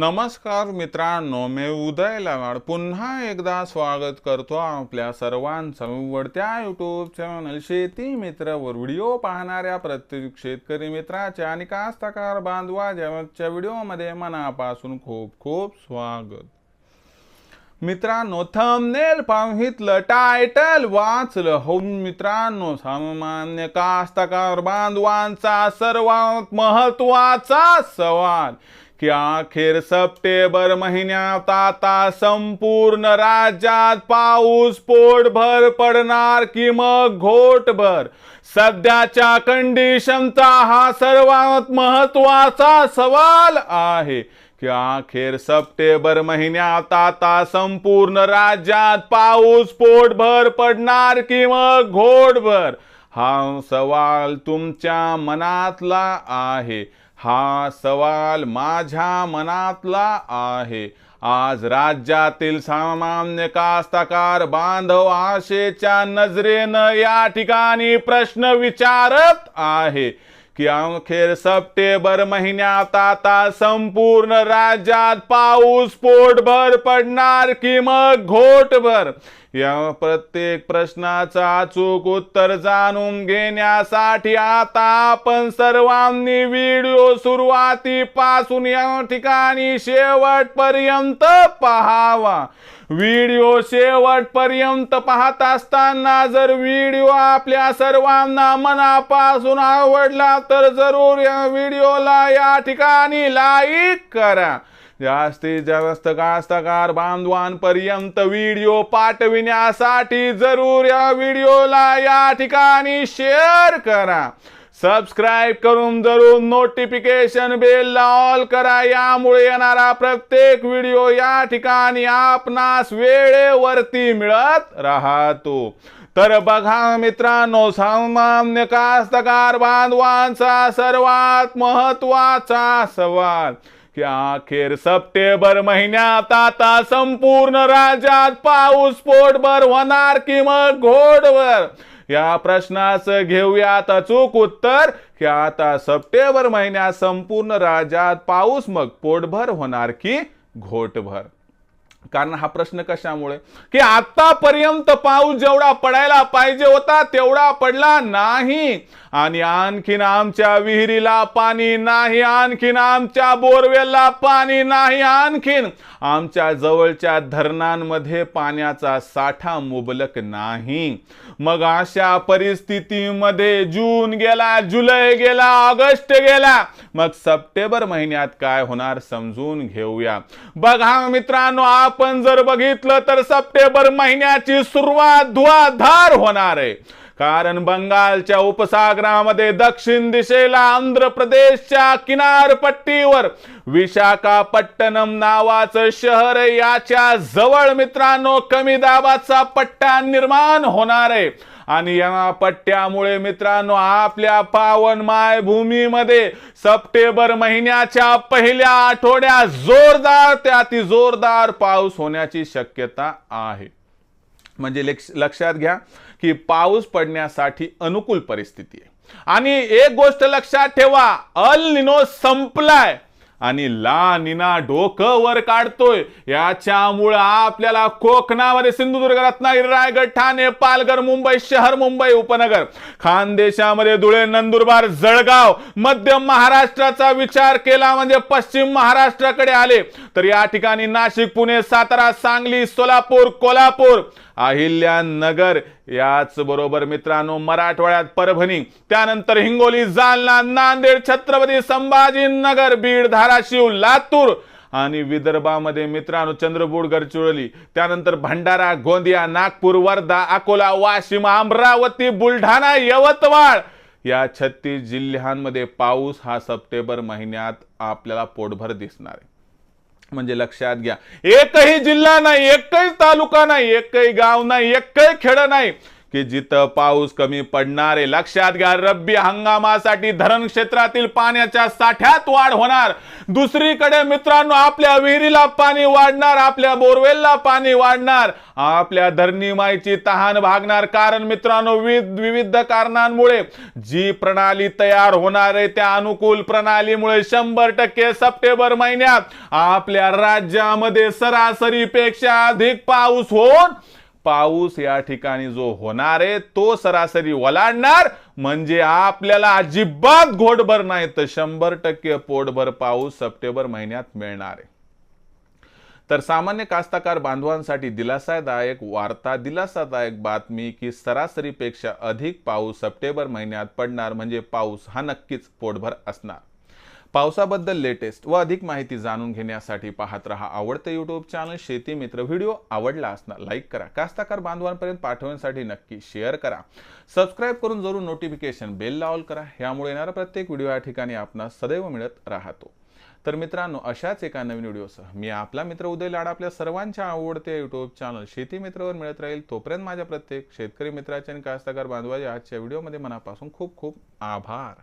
नमस्कार मित्रांनो मी उदय लगाड पुन्हा एकदा स्वागत करतो आपल्या सर्वांचं आवडत्या युट्यूब चॅनल शेती मित्र वर. व्हिडिओ पाहणाऱ्या प्रत्येक शेतकरी मित्राच्या आणि कास्तकार बांधवा व्हिडिओमध्ये मनापासून खूप खूप स्वागत. मित्रांनो थंबनेल पाहितलं टायटल वाचलं. हो मित्रांनो सामान्य कास्तकार बांधवांचा सर्वात महत्त्वाचा सवाल. अखेर सप्टेंबर महिन्यात आता संपूर्ण राज्यात पाऊस पोटभर पडणार की मग घोटभर? सध्याच्या कंडिशनचा हा सर्वात महत्त्वाचा सवाल आहे की अखेर सप्टेंबर महिन्यात आता संपूर्ण राज्यात पाऊस पोटभर पडणार की मग घोटभर? हा सवाल तुमच्या मनातला आहे. हा सवाल माझ्या मनातला आहे. आज राज्यातील सामान्य कास्तकार बांधव आशेच्या नजरेनं या ठिकाणी प्रश्न विचारत आहे की अखेर सप्टेंबर महिन्यात आता संपूर्ण राज्यात पाऊस पोटभर पडणार की मग घोटभर? या प्रत्येक प्रश्नाचा अचूक उत्तर जाणून घेण्यासाठी आता आपण सर्वांनी व्हिडिओ सुरुवातीपासून या ठिकाणी शेवटपर्यंत पहावा. व्हिडिओ शेवटपर्यंत पाहत असताना जर व्हिडिओ आपल्या सर्वांना मनापासून आवडला तर जरूर या व्हिडिओला या ठिकाणी लाईक करा. जास्तीत जास्त कास्तकार बांधवांपर्यंत व्हिडिओ पाठविण्यासाठी जरूर या व्हिडिओला या ठिकाणी शेअर करा. सबस्क्राईब करून जरूर नोटिफिकेशन बेल ऑल करा. यामुळे येणारा प्रत्येक व्हिडिओ या ठिकाणी आपणास वेळेवरती मिळत राहतो. तर बघा मित्रांनो सामान्य कास्तकार बांधवांचा सर्वात महत्त्वाचा सवाल. की अखेर सप्टेंबर महिन्यात आता संपूर्ण राज्यात पाऊस पोटभर होणार की मग घोडवर? या प्रश्नाचं घेऊयात अचूक उत्तर की आता सप्टेंबर महिन्यात संपूर्ण राज्यात पाऊस मग पोटभर होणार की घोटभर? कारण हा प्रश्न कशामुळे? की आतापर्यंत पाऊस जेवढा पडायला पाहिजे होता तेवढा पडला नाही. आणि आणखीन आमच्या विहिरीला पाणी नाही आणखीन आमच्या बोरवेलला पाणी नाही आणखीन आमच्या जवळच्या धरणांमध्ये पाण्याचा साठा मुबलक नाही. मग अशा परिस्थितीमध्ये जून गेला जुलै गेला ऑगस्ट गेला मग सप्टेंबर महिन्यात काय होणार समजून घेऊया. बघा मित्रांनो आपण जर बघितलं तर सप्टेंबर महिन्याची सुरुवात धुवाधार होणार आहे. कारण बंगालच्या उपसागरामध्ये दक्षिण दिशेला आंध्र प्रदेशच्या किनारपट्टीवर विशाखापट्टणम नावाचं शहर याच्या जवळ मित्रांनो कमी दाबाचा पट्टा निर्माण होणार आहे. आणि या पट्ट्यामुळे मित्रांनो आपल्या पावन मायभूमीमध्ये सप्टेंबर महिन्याच्या पहिल्या आठवड्यात जोरदार त्या जोरदार पाऊस होण्याची शक्यता आहे. म्हणजे लक्ष- लक्षात घ्या की पाऊस पडण्यासाठी अनुकूल परिस्थिती आहे. आणि एक गोष्ट लक्षात ठेवा अल निनो संपलाय आणि ला निना डोकं वर काढतोय. याच्यामुळं आपल्याला कोकणामध्ये सिंधुदुर्ग रत्नागिरी रायगड ठाणे पालघर मुंबई शहर मुंबई उपनगर खानदेशामध्ये धुळे नंदुरबार जळगाव मध्य महाराष्ट्राचा विचार केला म्हणजे पश्चिम महाराष्ट्राकडे आले. तर या ठिकाणी नाशिक पुणे सातारा सांगली सोलापूर कोल्हापूर अहिल्यानगर. याचबरोबर मित्रांनो मराठवाड्यात परभणी. त्यानंतर हिंगोली जालना नांदेड छत्रपती संभाजीनगर बीड धाराशिव लातूर आणि विदर्भामध्ये मित्रांनो चंद्रपूर गडचिरोली. त्यानंतर भंडारा गोंदिया नागपूर वर्धा अकोला वाशिम अमरावती बुलढाणा यवतमाळ. या छत्तीस जिल्ह्यांमध्ये पाऊस हा सप्टेंबर महिन्यात आपल्याला पोटभर दिसणार आहे. म्हणजे लक्षात घ्या. एकही जिल्हा नाही एकही तालुका नाही एकही गाव नाही एकही खेड नाही. की जिथं पाऊस कमी पडणार आहे लक्षात घ्या रब्बी हंगामासाठी धरण क्षेत्रातील पाण्याच्या साठ्यात वाढ होणार. दुसरीकडे मित्रांनो आपल्या विहिरीला पाणी वाढणार आपल्या बोरवेलला पाणी वाढणार. आपल्या धरणी माईची तहान भागणार. कारण मित्रांनो विविध विविध कारणांमुळे जी प्रणाली तयार होणार आहे त्या अनुकूल प्रणालीमुळे शंभर टक्के सप्टेंबर महिन्यात आपल्या राज्यामध्ये सरासरीपेक्षा अधिक पाऊस होऊन पाऊस या ठिकाणी जो होणार आहे तो सरासरी ओलांडणार म्हणजे आपल्याला अजिबात घोटभर नाही तर शंभर टक्के पोटभर पाऊस सप्टेंबर महिन्यात मिळणार आहे. तर सामान्य कास्तकार बांधवांसाठी दिलासादायक वार्ता दिलासादायक बातमी की सरासरीपेक्षा अधिक पाऊस सप्टेंबर महिन्यात पडणार. म्हणजे पाऊस हा नक्कीच पोटभर असणार. पावसाबद्दल लेटेस्ट व अधिक माहिती जाणून घेण्यासाठी पाहत रहा आवडतं युट्यूब चॅनल शेती मित्र व्हिडिओ. आवडला असणार लाईक करा. कास्ताकार बांधवांपर्यंत पाठवण्यासाठी नक्की शेअर करा. सबस्क्राईब करून जरूर नोटिफिकेशन बेल लावल करा. यामुळे येणारा प्रत्येक व्हिडिओ या ठिकाणी आपणास सदैव मिळत राहतो. तर मित्रांनो अशाच एका नवीन व्हिडिओसह मी आपला मित्र उदय लाड आपल्या सर्वांच्या आवडते युट्यूब चॅनल शेती मित्रवर मिळत राहील. तोपर्यंत माझ्या प्रत्येक शेतकरी मित्राचे आणि कास्तकार बांधवाच्या आजच्या व्हिडिओमध्ये मनापासून खूप खूप आभार.